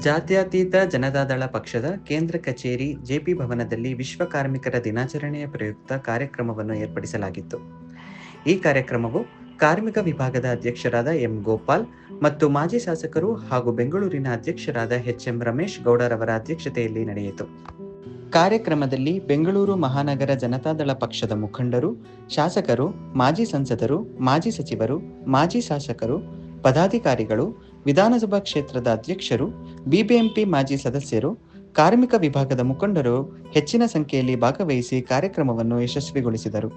ಜಾತ್ಯತೀತ ಜನತಾದಳ ಪಕ್ಷದ ಕೇಂದ್ರ ಕಚೇರಿ ಜೆಪಿ ಭವನದಲ್ಲಿ ವಿಶ್ವ ಕಾರ್ಮಿಕರ ದಿನಾಚರಣೆಯ ಪ್ರಯುಕ್ತ ಕಾರ್ಯಕ್ರಮವನ್ನು ಏರ್ಪಡಿಸಲಾಗಿತ್ತು. ಈ ಕಾರ್ಯಕ್ರಮವು ಕಾರ್ಮಿಕ ವಿಭಾಗದ ಅಧ್ಯಕ್ಷರಾದ ಎಂ ಗೋಪಾಲ್ ಮತ್ತು ಮಾಜಿ ಶಾಸಕರು ಹಾಗೂ ಬೆಂಗಳೂರಿನ ಅಧ್ಯಕ್ಷರಾದ ಎಚ್ ಎಂ ರಮೇಶ್ ಗೌಡರವರ ಅಧ್ಯಕ್ಷತೆಯಲ್ಲಿ ನಡೆಯಿತು. ಕಾರ್ಯಕ್ರಮದಲ್ಲಿ ಬೆಂಗಳೂರು ಮಹಾನಗರ ಜನತಾದಳ ಪಕ್ಷದ ಮುಖಂಡರು, ಶಾಸಕರು, ಮಾಜಿ ಸಂಸದರು, ಮಾಜಿ ಸಚಿವರು, ಮಾಜಿ ಶಾಸಕರು, ಪದಾಧಿಕಾರಿಗಳು ವಿಧಾನಸಭಾ ಕ್ಷೇತ್ರದ ಅಧ್ಯಕ್ಷರು, ಬಿಬಿಎಂಪಿ ಮಾಜಿ ಸದಸ್ಯರು, ಕಾರ್ಮಿಕ ವಿಭಾಗದ ಮುಖಂಡರು ಹೆಚ್ಚಿನ ಸಂಖ್ಯೆಯಲ್ಲಿ ಭಾಗವಹಿಸಿ ಕಾರ್ಯಕ್ರಮವನ್ನು ಯಶಸ್ವಿಗೊಳಿಸಿದರು.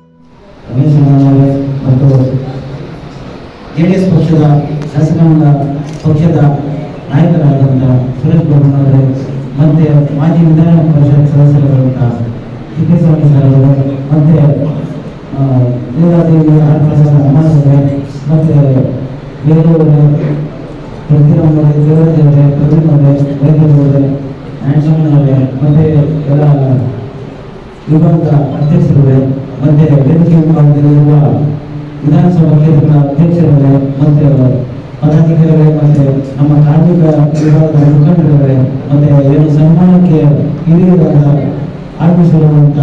ಜೆಡಿಎಸ್ ಪಕ್ಷದ ಶಾಸಕಾಂಗ ಪಕ್ಷದ ನಾಯಕರಾದಂತಹ ಸುರೇಶ್ ಗೌಡನವರೇ ಮತ್ತು ಮಾಜಿ ವಿಧಾನ ಪರಿಷತ್ ಸದಸ್ಯರಾದಂಥ ತಿಪ್ಪೇಸ್ವಾಮಿ ಸರ್ ಅವರು, ಮತ್ತೆ ಲೀಲಾದೇವಿ ಆರ್ ಪ್ರಸಾದ್ ಅಮ್ಮಾಸವರೇ ಮತ್ತು ಬೇರೆಯವರೇ ಪ್ರತಿರಮ್ಮರೇ ದೇವರಾಜ್ ಅವರೇ ಪ್ರವೀಣ್ ಅವರೇ ಮತ್ತೆ ಎಲ್ಲ ಯುವಂತ ಅಧ್ಯಕ್ಷರುಗಳೇ ಮತ್ತೆ ವೇದಿಕೆ ವಿಭಾಗದಲ್ಲಿರುವ ವಿಧಾನಸಭಾ ಕ್ಷೇತ್ರಗಳ ಅಧ್ಯಕ್ಷರುಗಳೇ ಮತ್ತೆ ಪದಾಧಿಕಾರಿಗಳೇ, ಮತ್ತೆ ನಮ್ಮ ಕಾರ್ಮಿಕ ವಿಭಾಗದ ಮುಖಂಡರುಗಳೇ ಮತ್ತೆ ಏನು ಸನ್ಮಾನಕ್ಕೆ ಹಿರಿಯರಾದ ಆಗಮಿಸಿರುವಂತ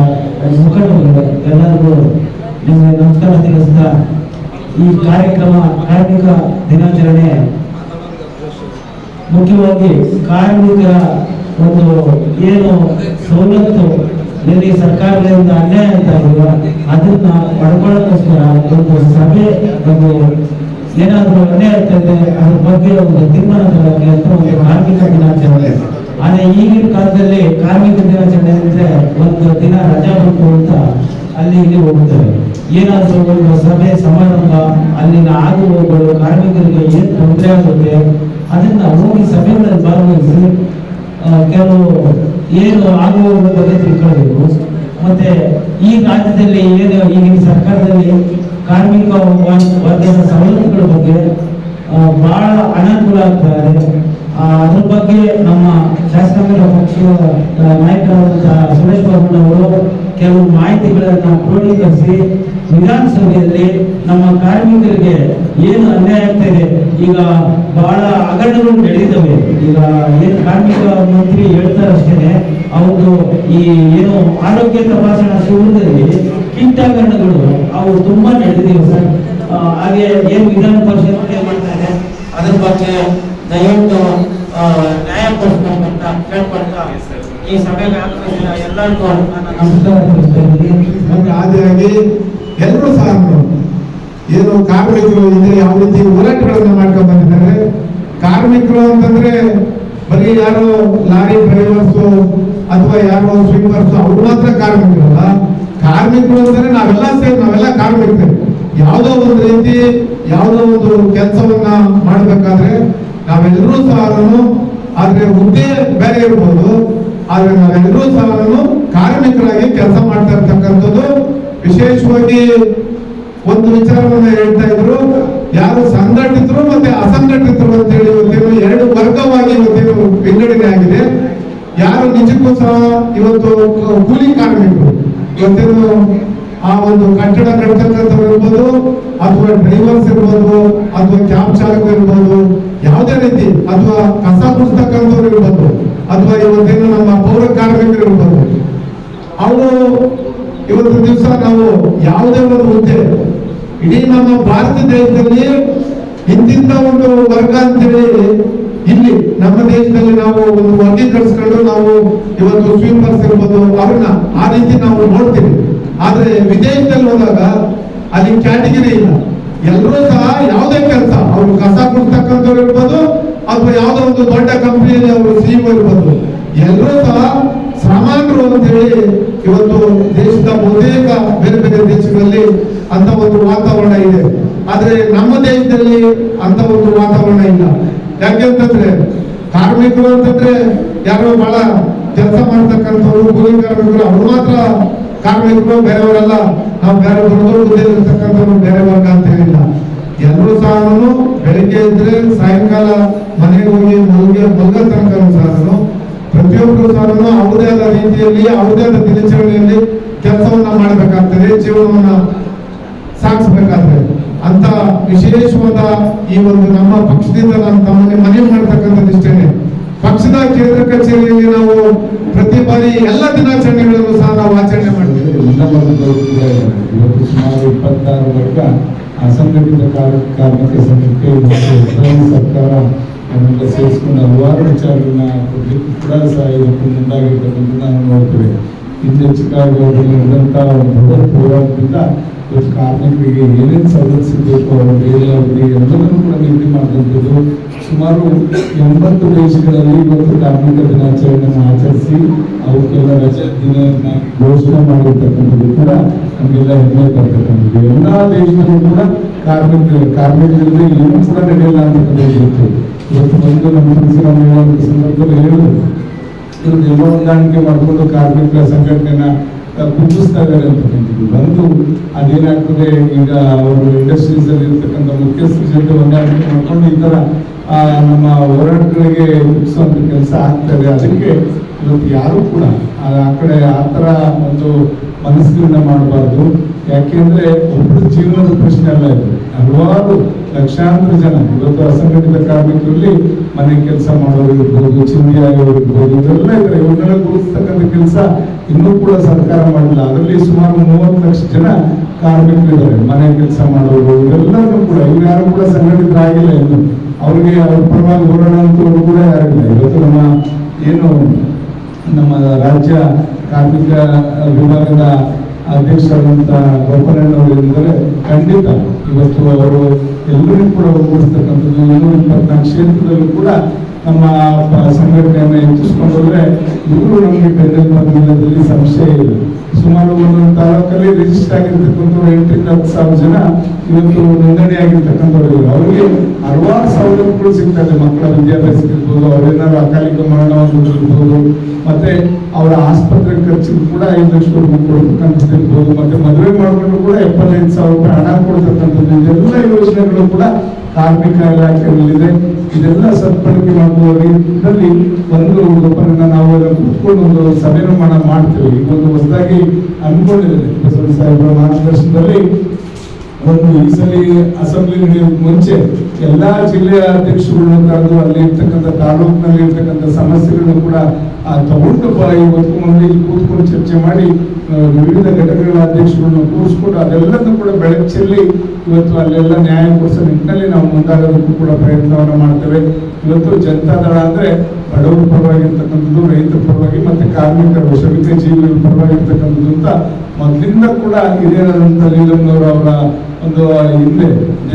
ಮುಖಂಡರುಗಳೇ, ಎಲ್ಲರಿಗೂ ನಿಮಗೆ ನಮಸ್ಕಾರ ತಿಳಿಸ್ತಾ ಈ ಕಾರ್ಯಕ್ರಮ ಕಾರ್ಮಿಕ ದಿನಾಚರಣೆ ಮುಖ್ಯವಾಗಿ ಕಾರ್ಮಿಕರ ಒಂದು ಏನು ಸವಲತ್ತು ಎಲ್ಲಿ ಸರ್ಕಾರದಿಂದ ಅನ್ಯಾಯ ಅಂತ ಇದೆಯೋ ಅದನ್ನ ಪಡ್ಕೊಳ್ಳೋಕ್ಕೋಸ್ಕರ ಒಂದು ಸಭೆ, ಒಂದು ಏನಾದರೂ ಅನ್ಯಾಯ ಆಗ್ತದೆ ಅದ್ರ ಬಗ್ಗೆ ಒಂದು ತೀರ್ಮಾನ ತಗೊಳ್ಳೋಕೆ ಅಂತ ಒಂದು ಕಾರ್ಮಿಕ ದಿನಾಚರಣೆ. ಆದರೆ ಈಗಿನ ಕಾಲದಲ್ಲಿ ಕಾರ್ಮಿಕ ದಿನಾಚರಣೆ ಅಂದ್ರೆ ಒಂದು ದಿನ ರಜಾ ಬಂತು ಅಂತ ಅಲ್ಲಿ ಇಲ್ಲಿ ಹೋಗ್ತಾರೆ. ಏನಾದರೂ ಒಂದು ಸಭೆ ಸಮಾರಂಭ, ಅಲ್ಲಿನ ಆಗು ಕಾರ್ಮಿಕರಿಗೆ ಏನು ತೊಂದರೆ ಆಗುತ್ತೆ? ಅದನ್ನ ಹೋಗಿ ಸಭೆಗಳಲ್ಲಿ ಭಾಗವಹಿಸಿ ಕೆಲವು ಏನು ಆಗುವ ಬಗ್ಗೆ ತಿಳ್ಕೊಳ್ಬೇಕು. ಮತ್ತೆ ಈ ರಾಜ್ಯದಲ್ಲಿ ಏನು, ಈಗಿನ ಸರ್ಕಾರದಲ್ಲಿ ಕಾರ್ಮಿಕ ವರ್ಗದ ಸವಲತ್ತುಗಳ ಬಗ್ಗೆ ಬಹಳ ಅನಾನುಕೂಲ ಆಗ್ತಾ ಇದೆ. ಅದ್ರ ಬಗ್ಗೆ ನಮ್ಮ ಶಾಸಕಾಂಗ ಪಕ್ಷದ ನಾಯಕರಾದಂತಹ ಸುರೇಶ್ ಬಾಬು ಅವರು ಕೆಲವು ಮಾಹಿತಿಗಳನ್ನು ಕ್ರೋಢೀಕರಿಸಿ ವಿಧಾನಸಭೆಯಲ್ಲಿ ನಮ್ಮ ಕಾರ್ಮಿಕರಿಗೆ ಏನು ಅನ್ಯಾಯ ಆಗ್ತಾ ಇದೆ? ಈಗ ಬಹಳ ಹಗರಣಗಳು ನಡೆದಿದ್ದಾವೆ. ಈಗ ಏನು ಕಾರ್ಮಿಕ ಮಂತ್ರಿ ಹೇಳ್ತಾರಷ್ಟೇ ಅವರು ಈ ಏನು ಆರೋಗ್ಯ ತಪಾಸಣಾ ಶಿಬಿರದಲ್ಲಿ ಕಿಟ್ ಹಗರಣಗಳು ಅವು ತುಂಬಾ ನಡೆದಿವೆ ಸರ್? ಹಾಗೆ ಏನು ವಿಧಾನ ಪರಿಷತ್ ಮಾಡ್ತಾ ಇದೆ? ಅದ್ರ ಬಗ್ಗೆ ದಯವಿಟ್ಟು ಆ, ನ್ಯಾಯ ಕೊಡಿಸ್ಬೇಕು ಅಂತ ಕೇಳ್ಕೊಳ್ತಾ ಈ ಸಭೆಗೆ ಆಗಮಿಸಿದ ನನ್ನ ಎಲ್ಲರೂ ಸಹ ಏನು ಕಾರ್ಮಿಕರು ಇದೆ ಯಾವ ರೀತಿ ಹೋರಾಟಗಳನ್ನು ಮಾಡ್ಕೊಂಡು ಬಂದಿದ್ದಾರೆ? ಕಾರ್ಮಿಕರು ಅಂತಂದ್ರೆ ಬರೀ ಯಾರು ಲಾರಿ ಡ್ರೈವರ್ಸ್ ಅಥವಾ ಯಾರು ಸ್ವೀಪರ್ಸ್ ಅವ್ರು ಮಾತ್ರ ಕಾರ್ಮಿಕರಲ್ಲ ಕಾರ್ಮಿಕರು ಅಂದ್ರೆ ನಾವೆಲ್ಲ ಸೇರಿ, ನಾವೆಲ್ಲ ಕಾರ್ಮಿಕರು. ಯಾವುದೋ ಒಂದು ರೀತಿ, ಯಾವುದೋ ಒಂದು ಕೆಲಸವನ್ನ ಮಾಡಬೇಕಾದ್ರೆ ನಾವೆಲ್ಲರೂ ಸಹ ಆದರೆ ಹುದ್ದೆ ಬೇರೆ ಇರ್ಬೋದು. ಆದ್ರೆ ನಾವೆಲ್ಲರೂ ಸಹ ಕಾರ್ಮಿಕರಾಗಿ ಕೆಲಸ ಮಾಡ್ತಾ ಇರ್ತಕ್ಕಂಥದ್ದು ವಿಶೇಷವಾಗಿ ಒಂದು ವಿಚಾರವನ್ನ ಹೇಳ್ತಾ ಇದ್ರು, ಯಾರು ಸಂಘಟಿತರು ಮತ್ತೆ ಅಸಂಘಟಿತರು ಅಂತ ಹೇಳಿ ಇವತ್ತೇನು ಎರಡು ವರ್ಗವಾಗಿ ಇವತ್ತೇನು ವಿಂಗಡಣೆ ಆಗಿದೆ. ಯಾರು ನಿಜಕ್ಕೂ ಸಹ ಇವತ್ತು ಕೂಲಿ ಕಾರ್ಮಿಕರು, ಇವತ್ತೇನು ಆ ಒಂದು ಕಟ್ಟಡ ಕಟ್ಟತಕ್ಕಂಥವ್ರು ಇರ್ಬೋದು, ಅಥವಾ ಡ್ರೈವರ್ಸ್ ಇರ್ಬೋದು, ಅಥವಾ ಕ್ಯಾಬ್ ಚಾಲಕರು ಇರ್ಬೋದು, ಯಾವುದೇ ರೀತಿ ಅಥವಾ ಕಸ ಗುಡಿಸ್ತಕ್ಕಂಥವ್ರು ಇರ್ಬೋದು ಅಥವಾ ಇವತ್ತಿನ ನಮ್ಮ ಪೌರ ಕಾರ್ಮಿಕರು ಇರ್ಬೋದು. ಅವರು ಇವತ್ತು ದಿವಸ ನಾವು ಯಾವುದೇ ಒಂದು ಹುದ್ದೆ, ಇಡೀ ನಮ್ಮ ಭಾರತ ದೇಶದಲ್ಲಿ ಇಂತಿಂತ ಒಂದು ವರ್ಗ ಅಂತೇಳಿ ಇಲ್ಲಿ ನಮ್ಮ ದೇಶದಲ್ಲಿ ನಾವು ಒಂದು ವರ್ಗೀಕರಿಸ್ಕೊಂಡು ನಾವು ಇವತ್ತು ಸ್ವೀಪರ್ಸ್ ಇರ್ಬೋದು, ಅವ್ರನ್ನ ಆ ರೀತಿ ನಾವು ನೋಡ್ತೀವಿ. ಆದ್ರೆ ವಿದೇಶದಲ್ಲಿ ಹೋದಾಗ ಅಲ್ಲಿ ಕ್ಯಾಟಗಿರಿ ಇಲ್ಲ. ಎಲ್ಲರೂ ಸಹ ಯಾವುದೇ ಕೆಲಸ, ಅವರು ಕಸ ಕೊಡ್ತಕ್ಕಂಥವ್ರು ಇರ್ಬೋದು ಅಥವಾ ಯಾವುದೋ ಒಂದು ದೊಡ್ಡ ಕಂಪನಿಯಲ್ಲಿ ಅವರು ಸಿಇಒ ಇರ್ಬೋದು ಎಲ್ಲರೂ ಸಹ ಸಮಾನರು ಅಂತ ಹೇಳಿ ಇವತ್ತು ದೇಶದ ಬಹುತೇಕ ಬೇರೆ ಬೇರೆ ದೇಶಗಳಲ್ಲಿ ಅಂತ ಒಂದು ವಾತಾವರಣ ಇದೆ. ಆದರೆ ನಮ್ಮ ದೇಶದಲ್ಲಿ ಅಂತ ಒಂದು ವಾತಾವರಣ ಇಲ್ಲ. ಯಾಕೆಂತಂದ್ರೆ ಕಾರ್ಮಿಕರು ಅಂತಂದ್ರೆ ಯಾರೋ ಬಹಳ ಕೆಲಸ ಮಾಡ್ತಕ್ಕಂಥವ್ರು, ಕೂಲಿ ಕಾರ್ಮಿಕರು, ಅವ್ರು ಮಾತ್ರ ಕಾರ್ಮಿಕರು, ಬೇರೆಯವರೆಲ್ಲ ನಾವು ಬೇರೆ ದೊಡ್ಡ ಹುದ್ದೆ ಇರ್ತಕ್ಕಂಥವ್ರು ಬೇರೆ ವರ್ಗ ಅಂತ ಹೇಳಿಲ್ಲ ಎಲ್ಲರೂ ಸಹ ಬೆಳಿಗ್ಗೆ ಇದ್ರೆ ಸಾಯಂಕಾಲ ಮನೆಗೆ ಹೋಗಿ ಮಲಗಿ ಮಲಗೋ ತನಕ ಸಾಧನು. ಪ್ರತಿಯೊಬ್ಬರು ಸಹ ಅವ್ರದೇ ಆದ ರೀತಿಯಲ್ಲಿ, ಅವ್ರದೇ ಆದ ದಿನಚರಣೆಯಲ್ಲಿ ಕೆಲಸವನ್ನ ಮಾಡಬೇಕಾಗ್ತದೆ, ಜೀವನವನ್ನ ಸಾಗಿಸ್ಬೇಕಾದ್ರೆ. ಅಂತ ವಿಶೇಷವಾದ ಈ ಒಂದು ನಮ್ಮ ಪಕ್ಷದಿಂದ ನಾನು ತಮ್ಮಲ್ಲಿ ಮನವಿ ಮಾಡ್ತಕ್ಕಂಥದ್ದು ಇಷ್ಟೇನೆ ಪಕ್ಷದ ಕೇಂದ್ರ ಕಚೇರಿಯಲ್ಲಿ ನಾವು ಪ್ರತಿ ಬಾರಿ ಎಲ್ಲ ದಿನಾಚರಣೆಗಳನ್ನು ಸಹ ನಾವು ಆಚರಣೆ ಮಾಡ್ತೀವಿ. ಸುಮಾರು ಇಪ್ಪತ್ತಾರು ವರ್ಗ ಅಸಂಘಟಿತ ಕಾರ್ಮಿಕ ಸಂಘಕ್ಕೆ ಮತ್ತು ಉತ್ತರಾಖಂಡ ಸರ್ಕಾರ ಅದನ್ನು ಸೇರಿಸಿಕೊಂಡು ಹಲವಾರು ವಿಚಾರಗಳನ್ನ ಕೊಡಲಿಕ್ಕೆ ಕೂಡ ಸಹ ಇವತ್ತು ಮುಂದಾಗಿರ್ತಕ್ಕಂಥ ನಾವು ನೋಡ್ತೇವೆ. ಹಿಂದೆ ಚಿಕಾಗೋದಲ್ಲಿ ನಡೆದಂಥ ಒಂದು ಬೃಹತ್ ಹೋರಾಟದಿಂದ ಕಾರ್ಮಿಕರಿಗೆ ಏನೇನು ಸಿಗಬೇಕು ಅವರಿಗೆ ಬೇರೆ ಅವಧಿ ಎಲ್ಲವನ್ನೂ ಕೂಡ ನಿಗದಿ ಮಾಡಿದಂಥದ್ದು ಸುಮಾರು ಎಂಬತ್ತು ದೇಶಗಳಲ್ಲಿ ಇವತ್ತು ಕಾರ್ಮಿಕ ದಿನಾಚರಣೆಯನ್ನು ಆಚರಿಸಿ, ಅವಕ್ಕೆಲ್ಲ ರಜೆ ದಿನ ಘೋಷಣೆ ಮಾಡಿರ್ತಕ್ಕಂಥದ್ದು ಕೂಡ ನಮಗೆಲ್ಲ ಹೆಮ್ಮೆ ತರ್ತಕ್ಕಂಥದ್ದು ಎಲ್ಲಾ ದೇಶದಲ್ಲೂ ಕೂಡ ಕಾರ್ಮಿಕ ಕಾರ್ಮಿಕರಲ್ಲಿ ಏನು ಕೂಡ ನಡೆಯಲ್ಲ ಅಂತಕ್ಕಂಥದ್ದು ಗೊತ್ತು. ಇವತ್ತು ಬಂದು ನಮ್ಮ ಸಂದರ್ಭದಲ್ಲಿ ಹೇಳಿದ್ರು. ಇವ್ರು ಎಲ್ಲ ಹೊಂದಾಣಿಕೆ ಮಾಡಿಕೊಂಡು ಕಾರ್ಮಿಕ ಸಂಘಟನೆನ ಆ, ಕುಗ್ಗಿಸ್ತಾ ಇದ್ದಾರೆ ಅಂತಕ್ಕಂಥದ್ದು ಬಂದು ಅದೇನಾಗ್ತದೆ ಈಗ ಅವರು ಇಂಡಸ್ಟ್ರೀಸ್ ಅಲ್ಲಿ ಇರ್ತಕ್ಕಂಥ ಮುಖ್ಯಸ್ಥರ ಜೊತೆ ಹೊಂದಾಣಿಕೆ ಮಾಡ್ಕೊಂಡು ಈ ತರ ಆ, ನಮ್ಮ ಹೋರಾಟಗಳಿಗೆ ಮುಗಿಸುವಂತ ಕೆಲಸ ಆಗ್ತದೆ ಅದಕ್ಕೆ ಇವತ್ತು ಯಾರು ಕೂಡ ಆ ಆ ಕಡೆ ಆ ಥರ ಒಂದು ಮನಸ್ಸಿನಿಂದ ಮಾಡಬಾರ್ದು. ಯಾಕೆಂದ್ರೆ ಒಬ್ಬರು ಜೀವನದ ಪ್ರಶ್ನೆ ಅಲ್ಲ ಇದು. ಹಲವಾರು ಲಕ್ಷಾಂತರ ಜನ, ಇವತ್ತು ಅಸಂಘಟಿತ ಕಾರ್ಮಿಕರಲ್ಲಿ ಮನೆ ಕೆಲಸ ಮಾಡೋರು ಇರ್ಬೋದು ಚಿಂದಿಯಾಗಿರೋರು ಇರ್ಬೋದು ಇದೆಲ್ಲ ಇದ್ರೆ ಇವ್ರನ್ನೆಲ್ಲ ಗುರುತಿಸ್ತಕ್ಕಂಥ ಕೆಲಸ ಇನ್ನೂ ಕೂಡ ಸರ್ಕಾರ ಮಾಡಿಲ್ಲ. ಅದರಲ್ಲಿ ಸುಮಾರು ಮೂವತ್ತು ಲಕ್ಷ ಜನ ಕಾರ್ಮಿಕರು ಇದ್ದಾರೆ ಮನೆ ಕೆಲಸ ಮಾಡೋರು ಇವರೆಲ್ಲರೂ ಕೂಡ, ಇವ್ರು ಯಾರು ಕೂಡ ಸಂಘಟಿತರಾಗಿಲ್ಲ ಇನ್ನು. ಅವ್ರಿಗೆ ಅವ್ರ ಪರವಾಗಿ ಹೋರಾಡುವಂಥವ್ರು ಕೂಡ ಯಾರಿಲ್ಲ. ಇವತ್ತು ನಮ್ಮ ಏನು, ನಮ್ಮ ರಾಜ್ಯ ಕಾರ್ಮಿಕ ವಿಭಾಗದ ಅಧ್ಯಕ್ಷರಾದಂಥ ಗೋಪನಣ್ಣವರು ಹೇಳಿದರೆ ಖಂಡಿತ ಇವತ್ತು ಅವರು ಎಲ್ಲರಿಗೂ ಕೂಡ ಒಗ್ಗೂಡಿಸ್ತಕ್ಕಂಥದ್ದು ಇನ್ನೂರ ಇಪ್ಪತ್ನಾಲ್ಕು ಕ್ಷೇತ್ರದಲ್ಲೂ ಕೂಡ ನಮ್ಮ ಸಂಘಟನೆಯನ್ನು ಹೆಚ್ಚಿಸ್ಕೊಂಡು ಹೋದ್ರೆ ಇವರು ನಮಗೆ ಬೆನ್ನೆಲುಬಾಗಿರೋದ್ರಲ್ಲಿ ಸಂಶಯ ಇಲ್ಲ ಸುಮಾರು ಒಂದೊಂದು ತಾಲೂಕಲ್ಲಿ ರಿಜಿಸ್ಟರ್ ಆಗಿರ್ತಕ್ಕಂಥ ಎಂಟರಿಂದ ಹತ್ತು ಸಾವಿರ ಜನ ಇವತ್ತು ನೋಂದಣಿ ಆಗಿರ್ತಕ್ಕಂಥವ್ರು. ಅವರಿಗೆ ಹಲವಾರು ಸವಲತ್ತುಗಳು ಸಿಗ್ತದೆ ಮಕ್ಕಳ ವಿದ್ಯಾಭ್ಯಾಸ ಇರ್ಬೋದು ಅವ್ರೇನಾದ್ರು ಅಕಾಲಿಕ ಮರಣವಾಗಿರ್ಬೋದು ಮತ್ತೆ ಅವರ ಆಸ್ಪತ್ರೆ ಖರ್ಚಿಗೆ ಕೂಡ ಐದು ಲಕ್ಷ ರೂಪಾಯಿ ಕೊಡ್ತಕ್ಕಂಥದ್ದು ಇರ್ಬೋದು, ಮತ್ತೆ ಮದುವೆ ಮಾಡಿಕೊಂಡು ಕೂಡ ಎಪ್ಪತ್ತೈದು ಸಾವಿರ ರೂಪಾಯಿ ಹಣ ಕೊಡ್ತಕ್ಕಂಥದ್ದು ಇದೆಲ್ಲ ಯೋಜನೆಗಳು ಕೂಡ ಕಾರ್ಮಿಕ ಇಲಾಖೆಯಲ್ಲಿದೆ. ಇದೆಲ್ಲ ಸದ್ಬಳಕೆ ಮಾಡುವ ಒಂದು ಒಬ್ಬರನ್ನ ನಾವು ಕೂತ್ಕೊಂಡು ಒಂದು ಸಭೆ ನಿರ್ಮಾಣ ಮಾಡ್ತೇವೆ ಒಂದು ಹೊಸದಾಗಿ ಅನ್ಕೊಂಡಿದ್ದೇನೆ ಸಾಹೇಬ್ರ ಸಾಹೇಬರ ಮಾರ್ಗದರ್ಶನದಲ್ಲಿ. ಒಂದು ಈ ಸಲ ಅಸೆಂಬ್ಲಿ ನಡೆಯೋಕೆ ಮುಂಚೆ ಎಲ್ಲಾ ಜಿಲ್ಲೆಯ ಅಧ್ಯಕ್ಷರುಗಳನ್ನು ಕರೆದು ಅಲ್ಲಿ ಇರ್ತಕ್ಕಂಥ ತಾಲೂಕಿನಲ್ಲಿ ಇರ್ತಕ್ಕಂಥ ಸಮಸ್ಯೆಗಳನ್ನು ಕೂಡ ತಗೊಂಡು ಇವತ್ತು ಮುಂದೆ ಕೂತ್ಕೊಂಡು ಚರ್ಚೆ ಮಾಡಿ ವಿವಿಧ ಘಟಕಗಳ ಅಧ್ಯಕ್ಷರನ್ನು ಕೂರಿಸ್ಕೊಂಡು ಅದೆಲ್ಲದನ್ನು ಕೂಡ ಬೆಳಕು ಇವತ್ತು ಅಲ್ಲೆಲ್ಲ ನ್ಯಾಯ ಕೊಡಿಸೋ ನಿಟ್ಟಿನಲ್ಲಿ ನಾವು ಮುಂದಾಗೋದಕ್ಕೂ ಕೂಡ ಪ್ರಯತ್ನವನ್ನು ಮಾಡ್ತೇವೆ. ಇವತ್ತು ಜನತಾದಳ ಅಂದ್ರೆ ಬಡವರ ಪರವಾಗಿರ್ತಕ್ಕಂಥದ್ದು, ರೈತರ ಪರವಾಗಿ ಮತ್ತೆ ಕಾರ್ಮಿಕರ ಶ್ರಮಿಕ ಜೀವಿಗಳ ಪರವಾಗಿರ್ತಕ್ಕಂಥದ್ದು ಅಂತ ಮೊದಲಿಂದ ಕೂಡ ಹಿರಿಯರಾದಂಥ ಲೀಲಮ್ಮನವರು ಅವರ ಒಂದು ಹಿಂದೆ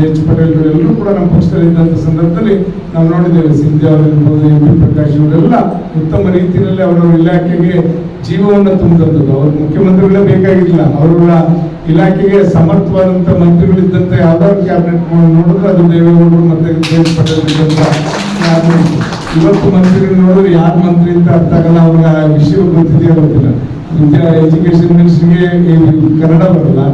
ಎಚ್ ಪಟೇಲ್ ಎಲ್ಲರೂ ಕೂಡ ನಮ್ಮ ಪಕ್ಷದಲ್ಲಿ ಇದ್ದಂಥ ಸಂದರ್ಭದಲ್ಲಿ ನಾವು ನೋಡಿದ್ದೇವೆ. ಸಿಂಧ್ಯಾ ಅವರಿರ್ಬೋದು ಎಂ ಪಿ ಪ್ರಕಾಶ್ ಇವರೆಲ್ಲ ಉತ್ತಮ ರೀತಿಯಲ್ಲಿ ಅವರ ಇಲಾಖೆಗೆ ಜೀವವನ್ನು ತುಂಬಿದಂಥದ್ದು. ಅವ್ರ ಮುಖ್ಯಮಂತ್ರಿಗಳೇ ಬೇಕಾಗಿಲ್ಲ. ಅವರುಗಳ ಇಲಾಖೆಗೆ ಸಮರ್ಥವಾದಂಥ ಮಂತ್ರಿಗಳಿದ್ದಂತೆ ಯಾವ್ದಾದ್ರು ಕ್ಯಾಬಿನೆಟ್ ನೋಡಿದ್ರೆ ಅದು ದೇವೇಗೌಡರು ಮತ್ತೆ ಜಯಂತ್ ಪಟೇಲ್ ಇವತ್ತು ಮಂತ್ರಿಗಳು ನೋಡಿದ್ರೆ ಯಾರು ಮಂತ್ರಿ ಅಂತ ಅರ್ಥ ಆಗಲ್ಲ. ಅವ್ರಿಗೆ ಆ ವಿಷಯ ಗೊತ್ತಿದೆಯೋ ಗೊತ್ತಿಲ್ಲ. ವಿದ್ಯಾ ಎಜುಕೇಶನ್ ಮಿನಿಸ್ಟ್ರಿಗೆ ಕನ್ನಡ ಬರಲ್ಲ.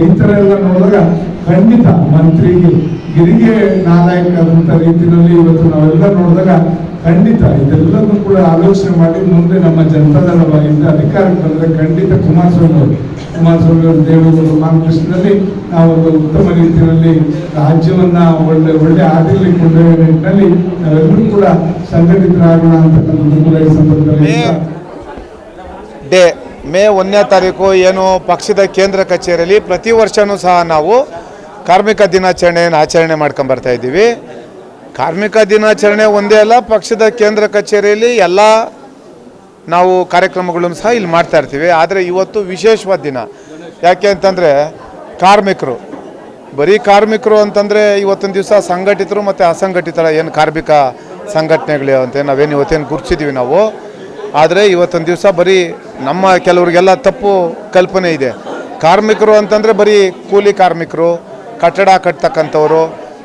ಈ ಥರ ಎಲ್ಲ ನೋಡಿದಾಗ ಖಂಡಿತ ಮಂತ್ರಿಗೆ, ಗಿರಿಗೆ ನಾಲಾಯಕ ಅಂತ ರೀತಿಯಲ್ಲಿ ಇವತ್ತು ನಾವೆಲ್ಲ ನೋಡಿದಾಗ ಖಂಡಿತ ಇದೆಲ್ಲದನ್ನು ಕೂಡ ಆಲೋಚನೆ ಮಾಡಿ ಮುಂದೆ ನಮ್ಮ ಜನತಾದಳವಾಗಿಂದ ಅಧಿಕಾರಕ್ಕೆ ಬಂದರೆ ಖಂಡಿತ ಕುಮಾರಸ್ವಾಮಿ ಅವರು ಕುಮಾರಸ್ವಾಮಿ ಅವರು ದೇವೇಗೌಡರು ಮಾರ್ಗದರ್ಶನದಲ್ಲಿ ನಾವು ಉತ್ತಮ ರೀತಿಯಲ್ಲಿ ರಾಜ್ಯವನ್ನು ಒಳ್ಳೆ ಒಳ್ಳೆ ಹಾದಿಯಲ್ಲಿ ಕೊಂಡೊಯ್ಯುವ ನಿಟ್ಟಿನಲ್ಲಿ ನಾವೆಲ್ಲರೂ ಕೂಡ ಸಂಘಟಿತರಾಗೋಣ ಈ ಸಂದರ್ಭದಲ್ಲಿ ಮೇ ಒಂದನೇ ತಾರೀಕು ಏನು ಪಕ್ಷದ ಕೇಂದ್ರ ಕಚೇರಿಯಲ್ಲಿ ಪ್ರತಿ ವರ್ಷವೂ ಸಹ ನಾವು ಕಾರ್ಮಿಕ ದಿನಾಚರಣೆಯನ್ನು ಆಚರಣೆ ಮಾಡ್ಕೊಂಡು ಬರ್ತಾ ಇದ್ದೀವಿ. ಕಾರ್ಮಿಕ ದಿನಾಚರಣೆ ಒಂದೇ ಅಲ್ಲ, ಪಕ್ಷದ ಕೇಂದ್ರ ಕಚೇರಿಯಲ್ಲಿ ಎಲ್ಲ ನಾವು ಕಾರ್ಯಕ್ರಮಗಳನ್ನು ಸಹ ಇಲ್ಲಿ ಮಾಡ್ತಾ ಇರ್ತೀವಿ. ಆದರೆ ಇವತ್ತು ವಿಶೇಷವಾದ ದಿನ. ಯಾಕೆ ಅಂತಂದರೆ ಕಾರ್ಮಿಕರು. ಬರೀ ಕಾರ್ಮಿಕರು ಅಂತಂದರೆ ಇವತ್ತಿನ ದಿವಸ ಸಂಘಟಿತರು ಮತ್ತು ಅಸಂಘಟಿತರ ಏನು ಕಾರ್ಮಿಕ ಸಂಘಟನೆಗಳು ಅಂತ ನಾವೇನು ಇವತ್ತೇನು ಗುರುತಿಸಿದ್ದೀವಿ ನಾವು. ಆದರೆ ಇವತ್ತೊಂದು ದಿವಸ ಬರೀ ನಮ್ಮ ಕೆಲವರಿಗೆಲ್ಲ ತಪ್ಪು ಕಲ್ಪನೆ ಇದೆ. ಕಾರ್ಮಿಕರು ಅಂತಂದರೆ ಬರೀ ಕೂಲಿ ಕಾರ್ಮಿಕರು, ಕಟ್ಟಡ ಕಟ್ತಕ್ಕಂಥವ್ರು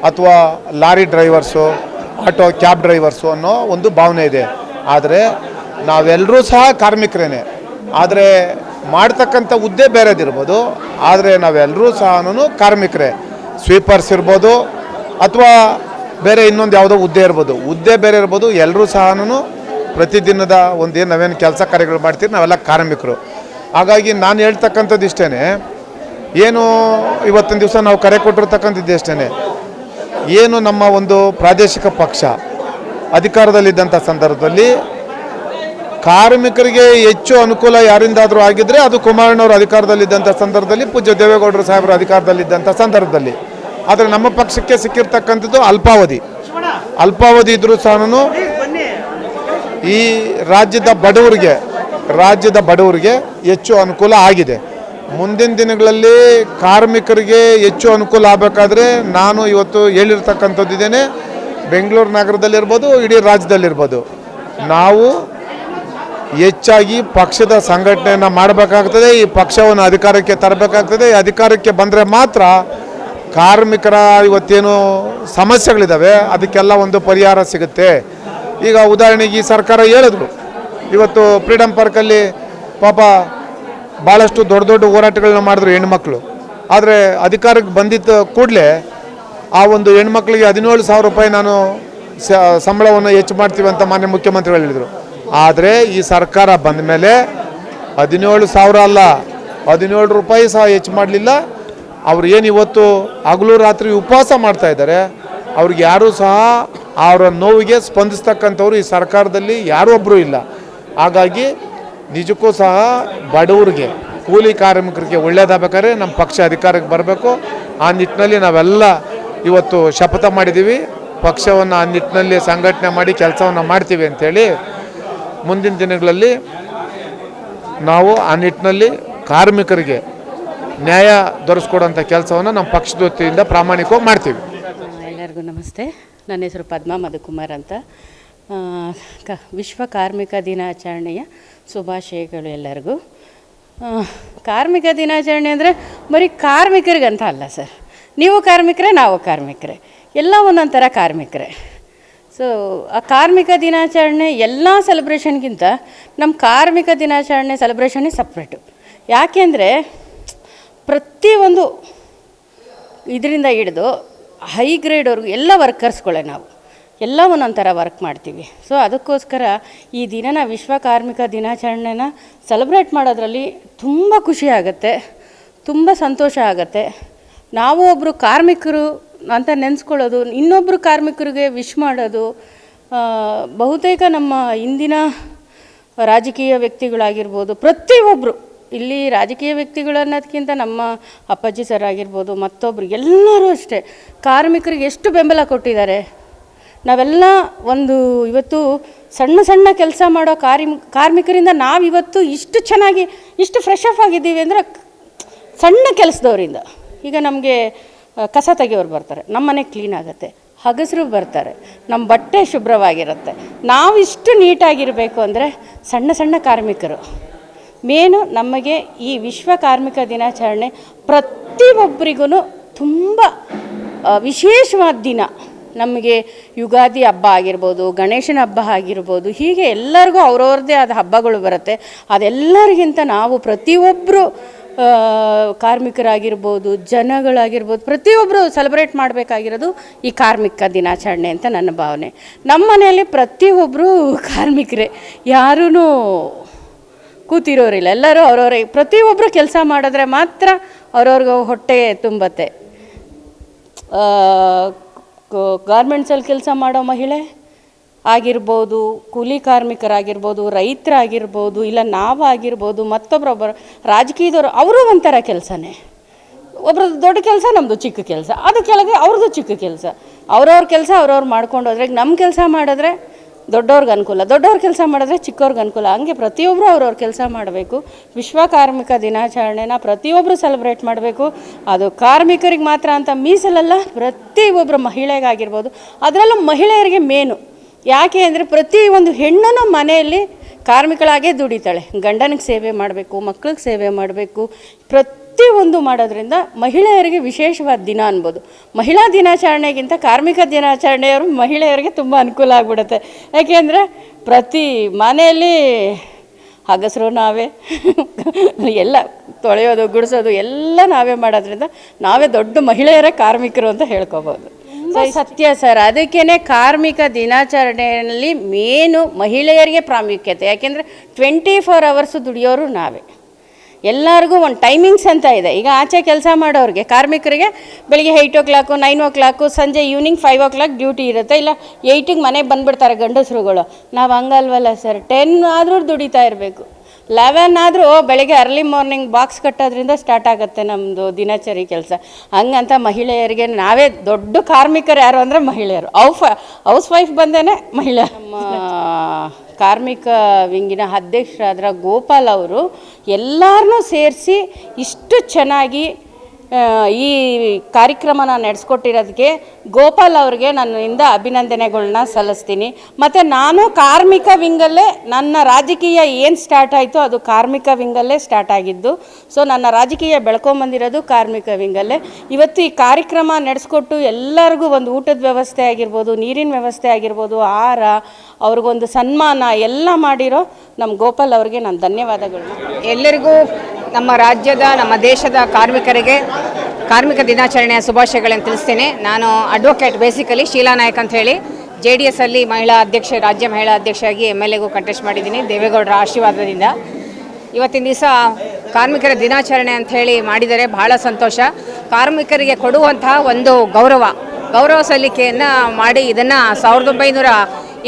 ಅಥವಾ lorry drivers, auto cab drivers ಅನ್ನೋ ಒಂದು ಭಾವನೆ ಇದೆ. ಆದರೆ ನಾವೆಲ್ಲರೂ ಸಹ ಕಾರ್ಮಿಕರೇನೆ. ಆದರೆ ಮಾಡ್ತಕ್ಕಂಥ ಹುದ್ದೆ ಬೇರೆದಿರ್ಬೋದು. ಆದರೆ ನಾವೆಲ್ಲರೂ ಸಹ ಕಾರ್ಮಿಕರೇ. ಸ್ವೀಪರ್ಸ್ ಇರ್ಬೋದು ಅಥವಾ ಬೇರೆ ಇನ್ನೊಂದು ಯಾವುದೋ ಹುದ್ದೆ ಇರ್ಬೋದು. ಹುದ್ದೆ ಬೇರೆ ಇರ್ಬೋದು. ಎಲ್ಲರೂ ಸಹ ಪ್ರತಿದಿನದ ಒಂದೇನು ನಾವೇನು ಕೆಲಸ ಕಾರ್ಯಗಳು ಮಾಡ್ತೀವಿ, ನಾವೆಲ್ಲ ಕಾರ್ಮಿಕರು. ಹಾಗಾಗಿ ನಾನು ಹೇಳ್ತಕ್ಕಂಥದ್ದು ಇಷ್ಟೇ ಏನು ಇವತ್ತಿನ ದಿವಸ ನಾವು ಕರೆ ಕೊಟ್ಟಿರ್ತಕ್ಕಂಥದ್ದು ಇಷ್ಟೇ ಏನು ನಮ್ಮ ಒಂದು ಪ್ರಾದೇಶಿಕ ಪಕ್ಷ ಅಧಿಕಾರದಲ್ಲಿದ್ದಂಥ ಸಂದರ್ಭದಲ್ಲಿ ಕಾರ್ಮಿಕರಿಗೆ ಹೆಚ್ಚು ಅನುಕೂಲ ಯಾರಿಂದಾದರೂ ಆಗಿದ್ರೆ ಅದು ಕುಮಾರಣ್ಣವರು ಅಧಿಕಾರದಲ್ಲಿದ್ದಂಥ ಸಂದರ್ಭದಲ್ಲಿ, ಪೂಜ್ಯ ದೇವೇಗೌಡರು ಸಾಹೇಬರು ಅಧಿಕಾರದಲ್ಲಿದ್ದಂಥ ಸಂದರ್ಭದಲ್ಲಿ. ಆದರೆ ನಮ್ಮ ಪಕ್ಷಕ್ಕೆ ಸಿಕ್ಕಿರ್ತಕ್ಕಂಥದ್ದು ಅಲ್ಪಾವಧಿ. ಅಲ್ಪಾವಧಿ ಇದ್ದರೂ ಸಹ ಈ ರಾಜ್ಯದ ಬಡವರಿಗೆ ರಾಜ್ಯದ ಬಡವರಿಗೆ ಹೆಚ್ಚು ಅನುಕೂಲ ಆಗಿದೆ. ಮುಂದಿನ ದಿನಗಳಲ್ಲಿ ಕಾರ್ಮಿಕರಿಗೆ ಹೆಚ್ಚು ಅನುಕೂಲ ಆಗಬೇಕಾದ್ರೆ ನಾನು ಇವತ್ತು ಹೇಳಿರ್ತಕ್ಕಂಥದ್ದು ಇದ್ದೇನೆ ಬೆಂಗಳೂರು ನಗರದಲ್ಲಿರ್ಬೋದು, ಇಡೀ ರಾಜ್ಯದಲ್ಲಿರ್ಬೋದು. ನಾವು ಹೆಚ್ಚಾಗಿ ಪಕ್ಷದ ಸಂಘಟನೆಯನ್ನು ಮಾಡಬೇಕಾಗ್ತದೆ, ಈ ಪಕ್ಷವನ್ನು ಅಧಿಕಾರಕ್ಕೆ ತರಬೇಕಾಗ್ತದೆ. ಅಧಿಕಾರಕ್ಕೆ ಬಂದರೆ ಮಾತ್ರ ಕಾರ್ಮಿಕರ ಇವತ್ತೇನು ಸಮಸ್ಯೆಗಳಿದ್ದಾವೆ ಅದಕ್ಕೆಲ್ಲ ಒಂದು ಪರಿಹಾರ ಸಿಗುತ್ತೆ. ಈಗ ಉದಾಹರಣೆಗೆ ಈ ಸರ್ಕಾರ ಹೇಳಿದ್ರು. ಇವತ್ತು ಫ್ರೀಡಮ್ ಪಾರ್ಕಲ್ಲಿ ಪಾಪ ಭಾಳಷ್ಟು ದೊಡ್ಡ ದೊಡ್ಡ ಹೋರಾಟಗಳನ್ನ ಮಾಡಿದ್ರು ಹೆಣ್ಮಕ್ಳು. ಆದರೆ ಅಧಿಕಾರಕ್ಕೆ ಬಂದಿದ್ದ ಕೂಡಲೇ ಆ ಒಂದು ಹೆಣ್ಮಕ್ಳಿಗೆ ಹದಿನೇಳು ಸಾವಿರ ರೂಪಾಯಿ ನಾನು ಸ- ಸಂಬಳವನ್ನು ಹೆಚ್ಚು ಮಾಡ್ತೀವಿ ಅಂತ ಮಾನ್ಯ ಮುಖ್ಯಮಂತ್ರಿಗಳು ಹೇಳಿದರು. ಆದರೆ ಈ ಸರ್ಕಾರ ಬಂದ ಮೇಲೆ ಹದಿನೇಳು ಸಾವಿರ ಅಲ್ಲ, ಹದಿನೇಳು ರೂಪಾಯಿ ಸಹ ಹೆಚ್ಚು ಮಾಡಲಿಲ್ಲ. ಅವ್ರು ಏನು ಇವತ್ತು ಹಗಲು ರಾತ್ರಿ ಉಪವಾಸ ಮಾಡ್ತಾ ಇದ್ದಾರೆ. ಅವ್ರಿಗೆ ಯಾರೂ ಸಹ ಅವರ ನೋವಿಗೆ ಸ್ಪಂದಿಸ್ತಕ್ಕಂಥವ್ರು ಈ ಸರ್ಕಾರದಲ್ಲಿ ಯಾರೂ ಒಬ್ಬರು ಇಲ್ಲ. ಹಾಗಾಗಿ ನಿಜಕ್ಕೂ ಸಹ ಬಡವರಿಗೆ, ಕೂಲಿ ಕಾರ್ಮಿಕರಿಗೆ ಒಳ್ಳೇದಾಗಬೇಕಾದ್ರೆ ನಮ್ಮ ಪಕ್ಷ ಅಧಿಕಾರಕ್ಕೆ ಬರಬೇಕು. ಆ ನಿಟ್ಟಿನಲ್ಲಿ ನಾವೆಲ್ಲ ಇವತ್ತು ಶಪಥ ಮಾಡಿದ್ದೀವಿ. ಪಕ್ಷವನ್ನು ಆ ನಿಟ್ಟಿನಲ್ಲಿ ಸಂಘಟನೆ ಮಾಡಿ ಕೆಲಸವನ್ನು ಮಾಡ್ತೀವಿ ಅಂಥೇಳಿ ಮುಂದಿನ ದಿನಗಳಲ್ಲಿ ನಾವು ಆ ನಿಟ್ಟಿನಲ್ಲಿ ಕಾರ್ಮಿಕರಿಗೆ ನ್ಯಾಯ ದೊರಸ್ಕೊಡೋಂಥ ಕೆಲಸವನ್ನು ನಮ್ಮ ಪಕ್ಷದ ವತಿಯಿಂದ ಪ್ರಾಮಾಣಿಕವಾಗಿ ಮಾಡ್ತೀವಿ. ಎಲ್ಲರಿಗೂ ನಮಸ್ತೆ. ನನ್ನ ಹೆಸರು ಪದ್ಮಾ ಮಧುಕುಮಾರ್ ಅಂತ. ಕ, ವಿಶ್ವ ಕಾರ್ಮಿಕ ದಿನಾಚರಣೆಯ ಶುಭಾಶಯಗಳು ಎಲ್ಲರಿಗೂ. ಕಾರ್ಮಿಕ ದಿನಾಚರಣೆ ಅಂದರೆ ಬರೀ ಕಾರ್ಮಿಕರಿಗಂತ ಅಲ್ಲ ಸರ್. ನೀವು ಕಾರ್ಮಿಕರೇ, ನಾವು ಕಾರ್ಮಿಕರೇ. ಎಲ್ಲ ಒಂದೊಂದು ಥರ ಕಾರ್ಮಿಕರೇ. ಸೊ ಆ ಕಾರ್ಮಿಕ ದಿನಾಚರಣೆ ಎಲ್ಲ ಸೆಲೆಬ್ರೇಷನ್ಗಿಂತ ನಮ್ಮ ಕಾರ್ಮಿಕ ದಿನಾಚರಣೆ ಸೆಲೆಬ್ರೇಷನ್ನೇ ಸಪ್ರೇಟು ಯಾಕೆಂದರೆ ಪ್ರತಿಯೊಂದು ಇದರಿಂದ ಹಿಡಿದು ಹೈ ಗ್ರೇಡ್ವರೆಗೂ ಎಲ್ಲ ವರ್ಕರ್ಸ್ಗಳೇ ನಾವು. ಎಲ್ಲ ಒಂದೊಂಥರ ಥರ ವರ್ಕ್ ಮಾಡ್ತೀವಿ. ಸೊ ಅದಕ್ಕೋಸ್ಕರ ಈ ದಿನನ ವಿಶ್ವ ಕಾರ್ಮಿಕ ದಿನಾಚರಣೆನ ಸೆಲೆಬ್ರೇಟ್ ಮಾಡೋದ್ರಲ್ಲಿ ತುಂಬ ಖುಷಿ ಆಗುತ್ತೆ, ತುಂಬ ಸಂತೋಷ ಆಗುತ್ತೆ. ನಾವು ಒಬ್ಬರು ಕಾರ್ಮಿಕರು ಅಂತ ನೆನೆಸ್ಕೊಳ್ಳೋದು ಇನ್ನೊಬ್ಬರು ಕಾರ್ಮಿಕರಿಗೆ ವಿಶ್ ಮಾಡೋದು ಬಹುತೇಕ ನಮ್ಮ ಇಂದಿನ ರಾಜಕೀಯ ವ್ಯಕ್ತಿಗಳಾಗಿರ್ಬೋದು ಪ್ರತಿಯೊಬ್ಬರು ಇಲ್ಲಿ ರಾಜಕೀಯ ವ್ಯಕ್ತಿಗಳು ಅನ್ನೋದಕ್ಕಿಂತ ನಮ್ಮ ಅಪ್ಪಾಜಿ ಸರ್ ಆಗಿರ್ಬೋದು ಮತ್ತೊಬ್ರು ಎಲ್ಲರೂ ಅಷ್ಟೇ. ಕಾರ್ಮಿಕರಿಗೆ ಎಷ್ಟು ಬೆಂಬಲ ಕೊಟ್ಟಿದ್ದಾರೆ? ನಾವೆಲ್ಲ ಒಂದು ಇವತ್ತು ಸಣ್ಣ ಸಣ್ಣ ಕೆಲಸ ಮಾಡೋ ಕಾರ್ಮಿಕರಿಂದ ಕಾರ್ಮಿಕರಿಂದ ನಾವಿವತ್ತು ಇಷ್ಟು ಚೆನ್ನಾಗಿ, ಇಷ್ಟು ಫ್ರೆಶ್ ಅಪ್ ಆಗಿದ್ದೀವಿ ಅಂದರೆ ಸಣ್ಣ ಕೆಲಸದವರಿಂದ. ಈಗ ನಮಗೆ ಕಸ ತೆಗೆಯೋರು ಬರ್ತಾರೆ. ನಮ್ಮ ಮನೆ ಕ್ಲೀನ್ ಆಗುತ್ತೆ. ಹಗಸರು ಬರ್ತಾರೆ. ನಮ್ಮ ಬಟ್ಟೆ ಶುಭ್ರವಾಗಿರುತ್ತೆ. ನಾವಿಷ್ಟು ನೀಟಾಗಿರಬೇಕು ಅಂದರೆ ಸಣ್ಣ ಸಣ್ಣ ಕಾರ್ಮಿಕರು. ಮೇನು ನಮಗೆ ಈ ವಿಶ್ವ ಕಾರ್ಮಿಕ ದಿನಾಚರಣೆ ಪ್ರತಿಯೊಬ್ಬರಿಗೂ ತುಂಬ ವಿಶೇಷವಾದ ದಿನ. ನಮಗೆ ಯುಗಾದಿ ಹಬ್ಬ ಆಗಿರ್ಬೋದು, ಗಣೇಶನ ಹಬ್ಬ ಆಗಿರ್ಬೋದು, ಹೀಗೆ ಎಲ್ಲರಿಗೂ ಅವ್ರವ್ರದ್ದೇ ಆದ ಹಬ್ಬಗಳು ಬರುತ್ತೆ. ಅದೆಲ್ಲರಿಗಿಂತ ನಾವು ಪ್ರತಿಯೊಬ್ಬರು ಕಾರ್ಮಿಕರಾಗಿರ್ಬೋದು, ಜನಗಳಾಗಿರ್ಬೋದು ಪ್ರತಿಯೊಬ್ಬರು ಸೆಲೆಬ್ರೇಟ್ ಮಾಡಬೇಕಾಗಿರೋದು ಈ ಕಾರ್ಮಿಕ ದಿನಾಚರಣೆ ಅಂತ ನನ್ನ ಭಾವನೆ. ನಮ್ಮ ಮನೆಯಲ್ಲಿ ಪ್ರತಿಯೊಬ್ಬರು ಕಾರ್ಮಿಕರೇ. ಯಾರೂ ಕೂತಿರೋರಿಲ್ಲ. ಎಲ್ಲರೂ ಅವ್ರವ್ರಿಗೆ ಪ್ರತಿಯೊಬ್ಬರು ಕೆಲಸ ಮಾಡಿದ್ರೆ ಮಾತ್ರ ಅವ್ರವ್ರಿಗೆ ಹೊಟ್ಟೆ ತುಂಬತ್ತೆ. ಗಾರ್ಮೆಂಟ್ಸಲ್ಲಿ ಕೆಲಸ ಮಾಡೋ ಮಹಿಳೆ ಆಗಿರ್ಬೋದು, ಕೂಲಿ ಕಾರ್ಮಿಕರಾಗಿರ್ಬೋದು, ರೈತರಾಗಿರ್ಬೋದು, ಇಲ್ಲ ನಾವಾಗಿರ್ಬೋದು ಮತ್ತೊಬ್ಬರೊಬ್ಬರು ರಾಜಕೀಯದವರು, ಅವರು ಒಂಥರ ಕೆಲಸನೇ. ಒಬ್ರದ್ದು ದೊಡ್ಡ ಕೆಲಸ ನಮ್ಮದು ಚಿಕ್ಕ ಕೆಲಸ. ಅದು ಕೆಳಗೆ ಅವ್ರದ್ದು ಚಿಕ್ಕ ಕೆಲಸ. ಅವ್ರವ್ರ ಕೆಲಸ ಅವ್ರವ್ರು ಮಾಡ್ಕೊಂಡು ಹೋದ್ರೆ ನಮ್ಮ ಕೆಲಸ ಮಾಡಿದ್ರೆ ದೊಡ್ಡವ್ರಿಗೆ ಅನುಕೂಲ. ದೊಡ್ಡವ್ರ ಕೆಲಸ ಮಾಡಿದ್ರೆ ಚಿಕ್ಕವ್ರಿಗೆ ಅನುಕೂಲ. ಹಂಗೆ ಪ್ರತಿಯೊಬ್ಬರು ಅವ್ರವ್ರ ಕೆಲಸ ಮಾಡಬೇಕು. ವಿಶ್ವ ಕಾರ್ಮಿಕ ದಿನಾಚರಣೆನ ಪ್ರತಿಯೊಬ್ಬರು ಸೆಲೆಬ್ರೇಟ್ ಮಾಡಬೇಕು. ಅದು ಕಾರ್ಮಿಕರಿಗೆ ಮಾತ್ರ ಅಂತ ಮೀಸಲಲ್ಲ ಪ್ರತಿಯೊಬ್ಬರು ಮಹಿಳೆಗಾಗಿರ್ಬೋದು. ಅದರಲ್ಲೂ ಮಹಿಳೆಯರಿಗೆ ಮೇನು. ಯಾಕೆ ಅಂದರೆ ಪ್ರತಿ ಒಂದು ಹೆಣ್ಣನ್ನು ಮನೆಯಲ್ಲಿ ಕಾರ್ಮಿಕಳಾಗೇ ದುಡಿತಾಳೆ. ಗಂಡನಿಗೆ ಸೇವೆ ಮಾಡಬೇಕು, ಮಕ್ಳಿಗೆ ಸೇವೆ ಮಾಡಬೇಕು. ಪ್ರತಿಯೊಂದು ಮಾಡೋದ್ರಿಂದ ಮಹಿಳೆಯರಿಗೆ ವಿಶೇಷವಾದ ದಿನ ಅನ್ಬೋದು. ಮಹಿಳಾ ದಿನಾಚರಣೆಗಿಂತ ಕಾರ್ಮಿಕ ದಿನಾಚರಣೆಯವರು ಮಹಿಳೆಯರಿಗೆ ತುಂಬ ಅನುಕೂಲ ಆಗಿಬಿಡುತ್ತೆ. ಯಾಕೆಂದರೆ ಪ್ರತಿ ಮನೆಯಲ್ಲಿ ಹಗಸರು ನಾವೇ ಎಲ್ಲ ತೊಳೆಯೋದು ಗುಡಿಸೋದು ಎಲ್ಲ ನಾವೇ ಮಾಡೋದ್ರಿಂದ ನಾವೇ ದೊಡ್ಡ ಮಹಿಳೆಯರೇ ಕಾರ್ಮಿಕರು ಅಂತ ಹೇಳ್ಕೋಬೋದು. ಸತ್ಯ ಸರ್. ಅದಕ್ಕೇ ಕಾರ್ಮಿಕ ದಿನಾಚರಣೆಯಲ್ಲಿ ಮೇನು ಮಹಿಳೆಯರಿಗೆ ಪ್ರಾಮುಖ್ಯತೆ. ಯಾಕೆಂದರೆ ಟ್ವೆಂಟಿ ಫೋರ್ ಅವರ್ಸು ದುಡಿಯೋರು ನಾವೇ. ಎಲ್ಲರಿಗೂ ಒಂದು ಟೈಮಿಂಗ್ಸ್ ಅಂತ ಇದೆ. ಈಗ ಆಚೆ ಕೆಲಸ ಮಾಡೋರಿಗೆ, ಕಾರ್ಮಿಕರಿಗೆ ಬೆಳಿಗ್ಗೆ eight o'clock nine o'clock ಸಂಜೆ evening five o'clock duty ಇರುತ್ತೆ. ಇಲ್ಲ ಏಯ್ಟಿಗೆ ಮನೆಗೆ ಬಂದುಬಿಡ್ತಾರೆ ಗಂಡಸರುಗಳು. ನಾವು ಹಂಗಲ್ವಲ್ಲ ಸರ್ ಟೆನ್ ಆದರೂ ದುಡಿತಾ ಇರಬೇಕು. ಲೆವೆನ್ ಆದರೂ ಬೆಳಗ್ಗೆ ಅರ್ಲಿ ಮಾರ್ನಿಂಗ್ ಬಾಕ್ಸ್ ಕಟ್ಟೋದ್ರಿಂದ ಸ್ಟಾರ್ಟ್ ಆಗುತ್ತೆ ನಮ್ಮದು ದಿನಚರಿ ಕೆಲಸ. ಹಂಗಂತ ಮಹಿಳೆಯರಿಗೆ ನಾವೇ ದೊಡ್ಡ ಕಾರ್ಮಿಕರು ಯಾರು ಅಂದರೆ ಮಹಿಳೆಯರು. ಔಫ್ ಹೌಸ್ ವೈಫ್ ಬಂದೇ ಮಹಿಳೆ. ನಮ್ಮ ಕಾರ್ಮಿಕ ವಿಂಗಿನ ಅಧ್ಯಕ್ಷರಾದ್ರ ಗೋಪಾಲ್ ಅವರು ಎಲ್ಲರನ್ನೂ ಸೇರಿಸಿ ಇಷ್ಟು ಚೆನ್ನಾಗಿ ಈ ಕಾರ್ಯಕ್ರಮನ ನಡೆಸ್ಕೊಟ್ಟಿರೋದಕ್ಕೆ ಗೋಪಾಲ್ ಅವ್ರಿಗೆ ನನ್ನಿಂದ ಅಭಿನಂದನೆಗಳನ್ನ ಸಲ್ಲಿಸ್ತೀನಿ. ಮತ್ತು ನಾನು ಕಾರ್ಮಿಕ ವಿಂಗಲ್ಲೇ ನನ್ನ ರಾಜಕೀಯ ಏನು ಸ್ಟಾರ್ಟ್ ಆಯಿತು ಅದು ಕಾರ್ಮಿಕ ವಿಂಗಲ್ಲೇ ಸ್ಟಾರ್ಟ್ ಆಗಿದ್ದು. ಸೊ ನನ್ನ ರಾಜಕೀಯ ಬೆಳ್ಕೊಂಬಂದಿರೋದು ಕಾರ್ಮಿಕ ವಿಂಗಲ್ಲೇ. ಇವತ್ತು ಈ ಕಾರ್ಯಕ್ರಮ ನಡೆಸ್ಕೊಟ್ಟು ಎಲ್ಲರಿಗೂ ಒಂದು ಊಟದ ವ್ಯವಸ್ಥೆ ಆಗಿರ್ಬೋದು, ನೀರಿನ ವ್ಯವಸ್ಥೆ ಆಗಿರ್ಬೋದು, ಆಹಾರ, ಅವ್ರಿಗೊಂದು ಸನ್ಮಾನ ಎಲ್ಲ ಮಾಡಿರೋ ನಮ್ಮ ಗೋಪಾಲ್ ಅವ್ರಿಗೆ ನಾನು ಧನ್ಯವಾದಗಳು. ಎಲ್ಲರಿಗೂ ನಮ್ಮ ರಾಜ್ಯದ, ನಮ್ಮ ದೇಶದ ಕಾರ್ಮಿಕರಿಗೆ ಕಾರ್ಮಿಕ ದಿನಾಚರಣೆಯ ಶುಭಾಶಯಗಳನ್ನು ತಿಳಿಸ್ತೇನೆ. ನಾನು ಅಡ್ವೊಕೇಟ್ ಬೇಸಿಕಲಿ ಶೀಲಾ ನಾಯಕ್ ಅಂತ ಹೇಳಿ. ಜೆ ಡಿ ಎಸ್ ಅಲ್ಲಿ ಮಹಿಳಾ ಅಧ್ಯಕ್ಷೆ, ರಾಜ್ಯ ಮಹಿಳಾ ಅಧ್ಯಕ್ಷರಾಗಿ ಎಂ ಎಲ್ ಎಗೂ ಕಂಟೆಸ್ಟ್ ಮಾಡಿದ್ದೀನಿ, ದೇವೇಗೌಡರ ಆಶೀರ್ವಾದದಿಂದ. ಇವತ್ತಿನ ದಿವಸ ಕಾರ್ಮಿಕರ ದಿನಾಚರಣೆ ಅಂತ ಮಾಡಿದರೆ ಬಹಳ ಸಂತೋಷ. ಕಾರ್ಮಿಕರಿಗೆ ಕೊಡುವಂತಹ ಒಂದು ಗೌರವ ಗೌರವ ಸಲ್ಲಿಕೆಯನ್ನು ಮಾಡಿ ಇದನ್ನು ಸಾವಿರದ ಒಂಬೈನೂರ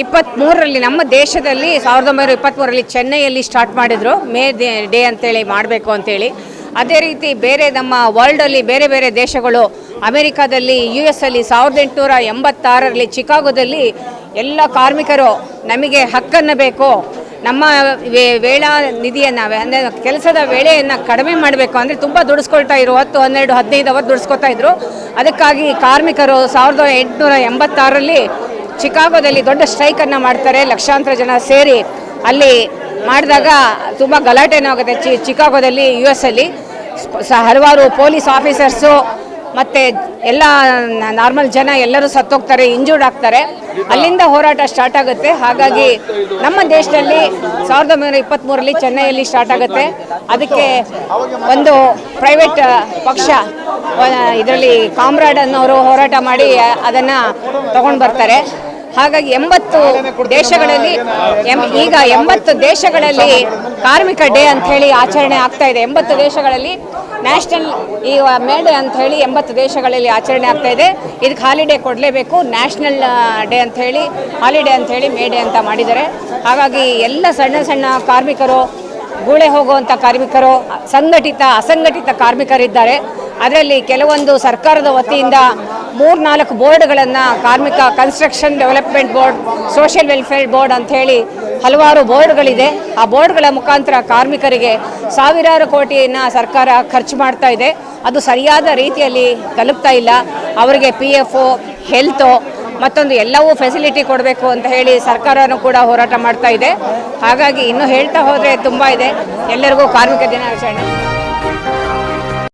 ಇಪ್ಪತ್ತ್ಮೂರರಲ್ಲಿ ನಮ್ಮ ದೇಶದಲ್ಲಿ ಸಾವಿರದ ಒಂಬೈನೂರ ಇಪ್ಪತ್ತ್ಮೂರರಲ್ಲಿ ಚೆನ್ನೈಯಲ್ಲಿ ಸ್ಟಾರ್ಟ್ ಮಾಡಿದರು. ಮೇ ಡೇ ಅಂತೇಳಿ ಮಾಡಬೇಕು ಅಂತೇಳಿ ಅದೇ ರೀತಿ ಬೇರೆ ನಮ್ಮ ವರ್ಲ್ಡಲ್ಲಿ ಬೇರೆ ಬೇರೆ ದೇಶಗಳು, ಅಮೆರಿಕಾದಲ್ಲಿ ಯು ಎಸ್ ಅಲ್ಲಿ ಸಾವಿರದ ಎಂಟುನೂರ ಎಂಬತ್ತಾರರಲ್ಲಿ ಚಿಕಾಗೋದಲ್ಲಿ ಎಲ್ಲ ಕಾರ್ಮಿಕರು ನಮಗೆ ಹಕ್ಕನ್ನು ಬೇಕು. ನಮ್ಮ ವೇಳಾ ನಿಧಿಯನ್ನು, ಅಂದರೆ ಕೆಲಸದ ವೇಳೆಯನ್ನು ಕಡಿಮೆ ಮಾಡಬೇಕು ಅಂದರೆ ತುಂಬ ದುಡಿಸ್ಕೊಳ್ತಾ ಇದ್ರು. ಹತ್ತು, ಹನ್ನೆರಡು, ಹದಿನೈದು ಅವರ್ ದುಡಿಸ್ಕೊತಾ ಇದ್ರು. ಅದಕ್ಕಾಗಿ ಕಾರ್ಮಿಕರು ಸಾವಿರದ ಎಂಟುನೂರ ಎಂಬತ್ತಾರರಲ್ಲಿ ಚಿಕಾಗೋದಲ್ಲಿ ದೊಡ್ಡ ಸ್ಟ್ರೈಕನ್ನು ಮಾಡ್ತಾರೆ. ಲಕ್ಷಾಂತರ ಜನ ಸೇರಿ ಅಲ್ಲಿ ಮಾಡಿದಾಗ ತುಂಬ ಗಲಾಟೆನೂ ಆಗುತ್ತೆ ಚಿ, ಚಿಕಾಗೋದಲ್ಲಿ ಯು ಎಸ್ ಅಲ್ಲಿ ಹಲವಾರು ಪೊಲೀಸ್ ಆಫೀಸರ್ಸು ಮತ್ತು ಎಲ್ಲ ನಾರ್ಮಲ್ ಜನ ಎಲ್ಲರೂ ಸತ್ತೋಗ್ತಾರೆ ಇಂಜೂರ್ಡ್ ಆಗ್ತಾರೆ. ಅಲ್ಲಿಂದ ಹೋರಾಟ ಸ್ಟಾರ್ಟ್ ಆಗುತ್ತೆ. ಹಾಗಾಗಿ ನಮ್ಮ ದೇಶದಲ್ಲಿ ಸಾವಿರದ ಒಂಬೈನೂರ ಇಪ್ಪತ್ತ್ಮೂರಲ್ಲಿ ಚೆನ್ನೈಯಲ್ಲಿ ಸ್ಟಾರ್ಟ್ ಆಗುತ್ತೆ. ಅದಕ್ಕೆ ಒಂದು ಪ್ರೈವೇಟ್ ಪಕ್ಷ ಇದರಲ್ಲಿ ಕಾಮ್ರಾಡ್ ಅನ್ನೋರು ಹೋರಾಟ ಮಾಡಿ ಅದನ್ನು ತಗೊಂಡು ಬರ್ತಾರೆ. ಹಾಗಾಗಿ ಎಂಬತ್ತು ದೇಶಗಳಲ್ಲಿ ಈಗ ಎಂಬತ್ತು ದೇಶಗಳಲ್ಲಿ ಕಾರ್ಮಿಕ ಡೇ ಅಂತ ಹೇಳಿ ಆಚರಣೆ ಆಗ್ತಾ ಇದೆ. ಎಂಬತ್ತು ದೇಶಗಳಲ್ಲಿ ನ್ಯಾಷನಲ್ ಈ ಮೇ ಡೇ ಅಂತ ಹೇಳಿ ಎಂಬತ್ತು ದೇಶಗಳಲ್ಲಿ ಆಚರಣೆ ಆಗ್ತಾ ಇದೆ. ಇದಕ್ಕೆ ಹಾಲಿಡೇ ಕೊಡಲೇಬೇಕು. ನ್ಯಾಷನಲ್ ಡೇ ಅಂತ ಹೇಳಿ, ಹಾಲಿಡೇ ಅಂತ ಹೇಳಿ ಮೇ ಅಂತ ಮಾಡಿದ್ದಾರೆ. ಹಾಗಾಗಿ ಎಲ್ಲ ಸಣ್ಣ ಸಣ್ಣ ಕಾರ್ಮಿಕರು, ಗೂಳೆ ಹೋಗುವಂಥ ಕಾರ್ಮಿಕರು, ಸಂಘಟಿತ, ಅಸಂಘಟಿತ ಕಾರ್ಮಿಕರಿದ್ದಾರೆ. ಅದರಲ್ಲಿ ಕೆಲವೊಂದು ಸರ್ಕಾರದ ವತಿಯಿಂದ ಮೂರ್ನಾಲ್ಕು ಬೋರ್ಡ್ಗಳನ್ನು ಕಾರ್ಮಿಕ construction development board, social welfare board ಅಂತ ಹೇಳಿ ಹಲವಾರು ಬೋರ್ಡ್ಗಳಿದೆ. ಆ ಬೋರ್ಡ್ಗಳ ಮುಖಾಂತರ ಕಾರ್ಮಿಕರಿಗೆ ಸಾವಿರಾರು ಕೋಟಿಯನ್ನು ಸರ್ಕಾರ ಖರ್ಚು ಮಾಡ್ತಾ ಇದೆ. ಅದು ಸರಿಯಾದ ರೀತಿಯಲ್ಲಿ ತಲುಪ್ತಾ ಇಲ್ಲ. ಅವರಿಗೆ ಪಿ ಓ ಹೆಲ್ತು ಮತ್ತೊಂದು ಎಲ್ಲವೂ ಫೆಸಿಲಿಟಿ ಕೊಡಬೇಕು ಅಂತ ಹೇಳಿ ಸರ್ಕಾರನೂ ಕೂಡ ಹೋರಾಟ ಮಾಡ್ತಾ ಇದೆ. ಹಾಗಾಗಿ ಇನ್ನೂ ಹೇಳ್ತಾ ಹೋದರೆ ತುಂಬ ಇದೆ. ಎಲ್ಲರಿಗೂ ಕಾರ್ಮಿಕ ದಿನಾಚರಣೆ.